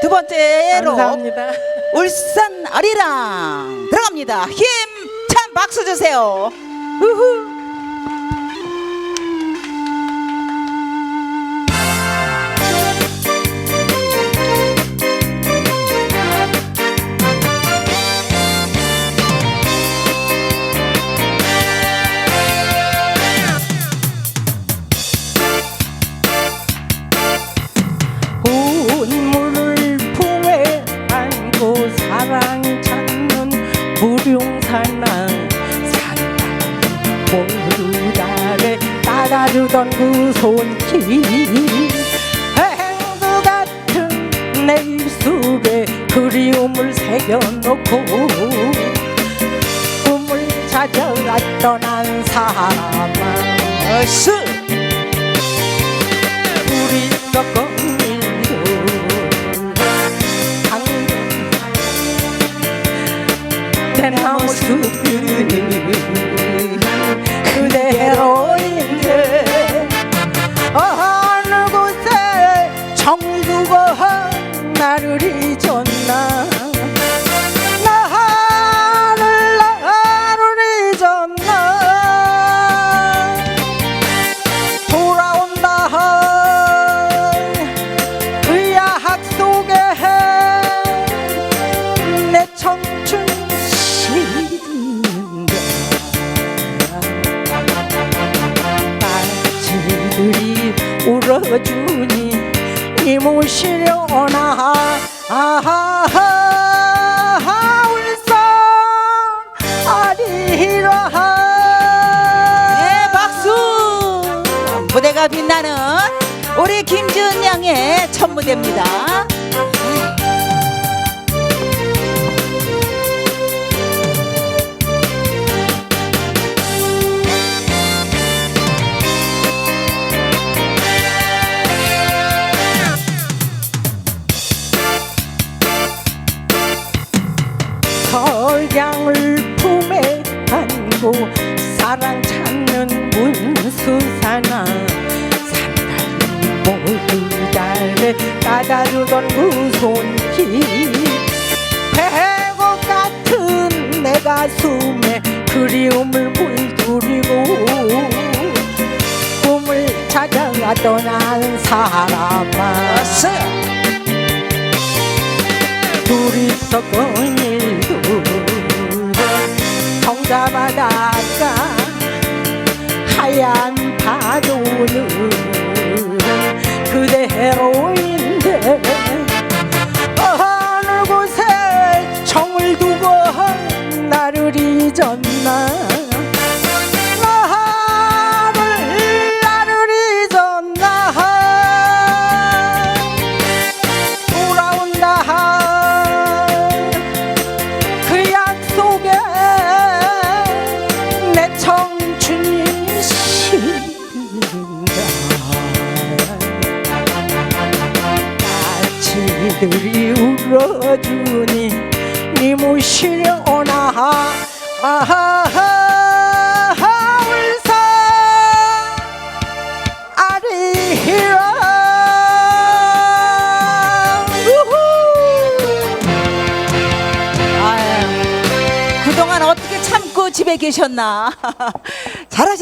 두 번째로 감사합니다. 울산 아리랑 들어갑니다. 힘찬 박수 주세요. 우후. 모두달에 따라주던 그 손길 행도 같은 내 입술에 그리움을 새겨놓고 꿈을 찾아가 떠난 사람아 어스. 우리 일도 대나무 숲이 나를 잊었나 나를 나를 잊었나 돌아온다 그 야학 속에 내 청춘 시든가 날치들이 울어주니 이 모시려나 아하 울산 아리라 네, 박수. 무대가 빛나는 우리 김지은 양의 첫 무대입니다. 설량을 품에 안고 사랑 찾는 문수사나 산다리 모두 달에 따다주던 그 손길 배고 같은 내 가슴에 그리움을 물들이고 꿈을 찾아가 떠난 사람아. 둘이서 거 나치들이 울어주니 니 모시려 오나 아하 울산 아리랑 우후 아유, 그동안 어떻게 참고 집에 계셨나? 잘하셨.